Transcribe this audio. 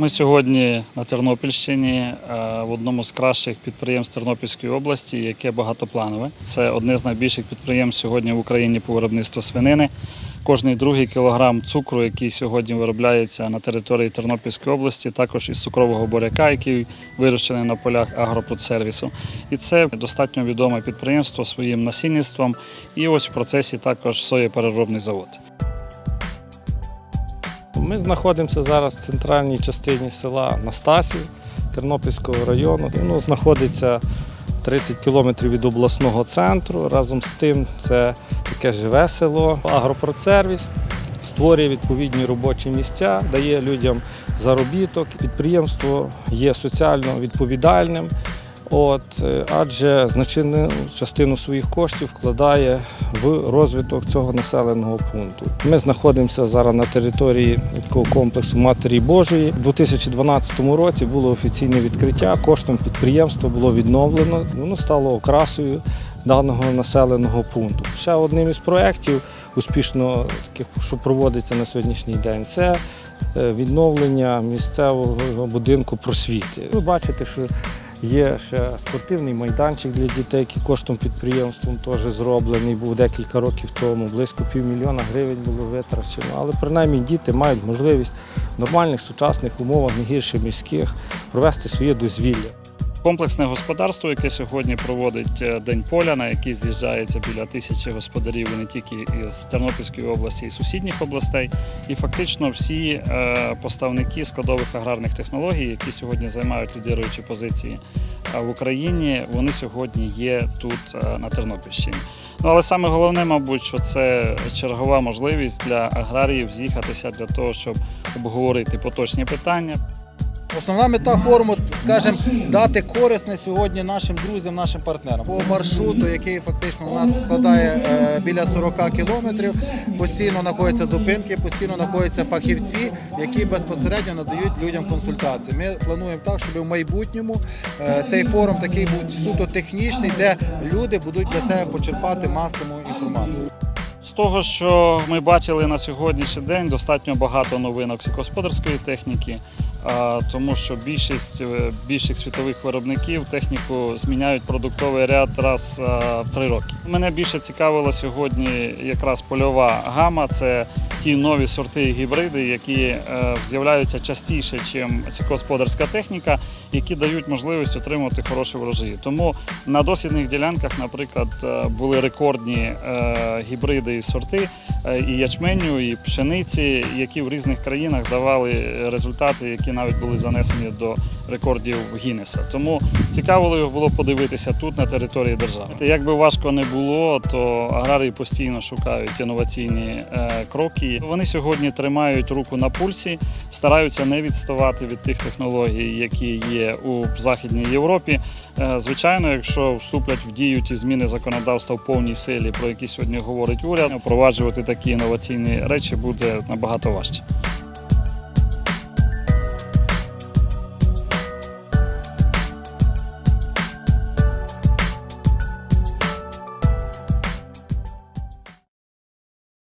Ми сьогодні на Тернопільщині е, в одному з кращих підприємств Тернопільської області, яке багатопланове. Це одне з найбільших підприємств сьогодні в Україні по виробництву свинини. Кожний другий кілограм цукру, який сьогодні виробляється на території Тернопільської області, також із цукрового буряка, який вирощений на полях агропродсервісу. І це достатньо відоме підприємство своїм насінництвом. І ось в процесі також соєпереробний завод. Ми знаходимося зараз в центральній частині села Настасів Тернопільського району. Воно знаходиться 30 кілометрів від обласного центру. Разом з тим, це таке живе село. Агропродсервіс створює відповідні робочі місця, дає людям заробіток. Підприємство є соціально відповідальним. От, е, адже значну частину своїх коштів вкладає в розвиток цього населеного пункту. Ми знаходимося зараз на території такого комплексу Матері Божої. У 2012 році було офіційне відкриття. Коштом підприємства було відновлено. Воно стало окрасою даного населеного пункту. Ще одним із проєктів, успішно таких, що проводиться на сьогоднішній день, це е, відновлення місцевого будинку просвіти. Ви бачите, що Є ще спортивний майданчик для дітей, який коштом підприємством теж зроблений, був декілька років тому. Близько півмільйона гривень було витрачено. Але принаймні діти мають можливість в нормальних сучасних умовах, не гірше міських, провести своє дозвілля. Комплексне господарство, яке сьогодні проводить е, День поля, на який з'їжджається біля тисячі господарів не тільки із Тернопільської області, і сусідніх областей. І фактично всі е, поставники складових аграрних технологій, які сьогодні займають лідируючі позиції е, в Україні, вони сьогодні є тут на Тернопільщині. Ну але саме головне, мабуть, що це чергова можливість для аграріїв з'їхатися для того, щоб обговорити поточні питання. Основна мета форуму, скажімо, дати корисне сьогодні нашим друзям, нашим партнерам. По маршруту, який фактично у нас складає е, біля 40 кілометрів, постійно знаходяться зупинки, постійно знаходяться фахівці, які безпосередньо надають людям консультації. Ми плануємо так, щоб в майбутньому е, цей форум такий був суто технічний, де люди будуть для себе почерпати максимум інформації. З того, що ми бачили на сьогоднішній день, достатньо багато новинок сільськогосподарської техніки, а, тому що більшість е, більших світових виробників техніку зміняють продуктовий ряд раз в три роки. Мене більше цікавила сьогодні якраз польова гама. Це ті нові сорти і гібриди, які е, з'являються частіше, ніж сільськогосподарська техніка, які дають можливість отримати хороші врожаї. Тому на дослідних ділянках, наприклад, е, були рекордні е, гібриди і сорти е, і ячменю, і пшениці, які в різних країнах давали результати, які навіть були занесені до рекордів Гіннеса. Тому цікаво було подивитися тут на території держави. Як би важко не було, то аграрії постійно шукають інноваційні е, кроки. Вони сьогодні тримають руку на пульсі, стараються не відставати від тих технологій, які є у Західній Європі. Е, Звичайно, якщо вступлять в дію ті зміни законодавства в повній силі, про які сьогодні говорить уряд, впроваджувати такі інноваційні речі буде набагато важче.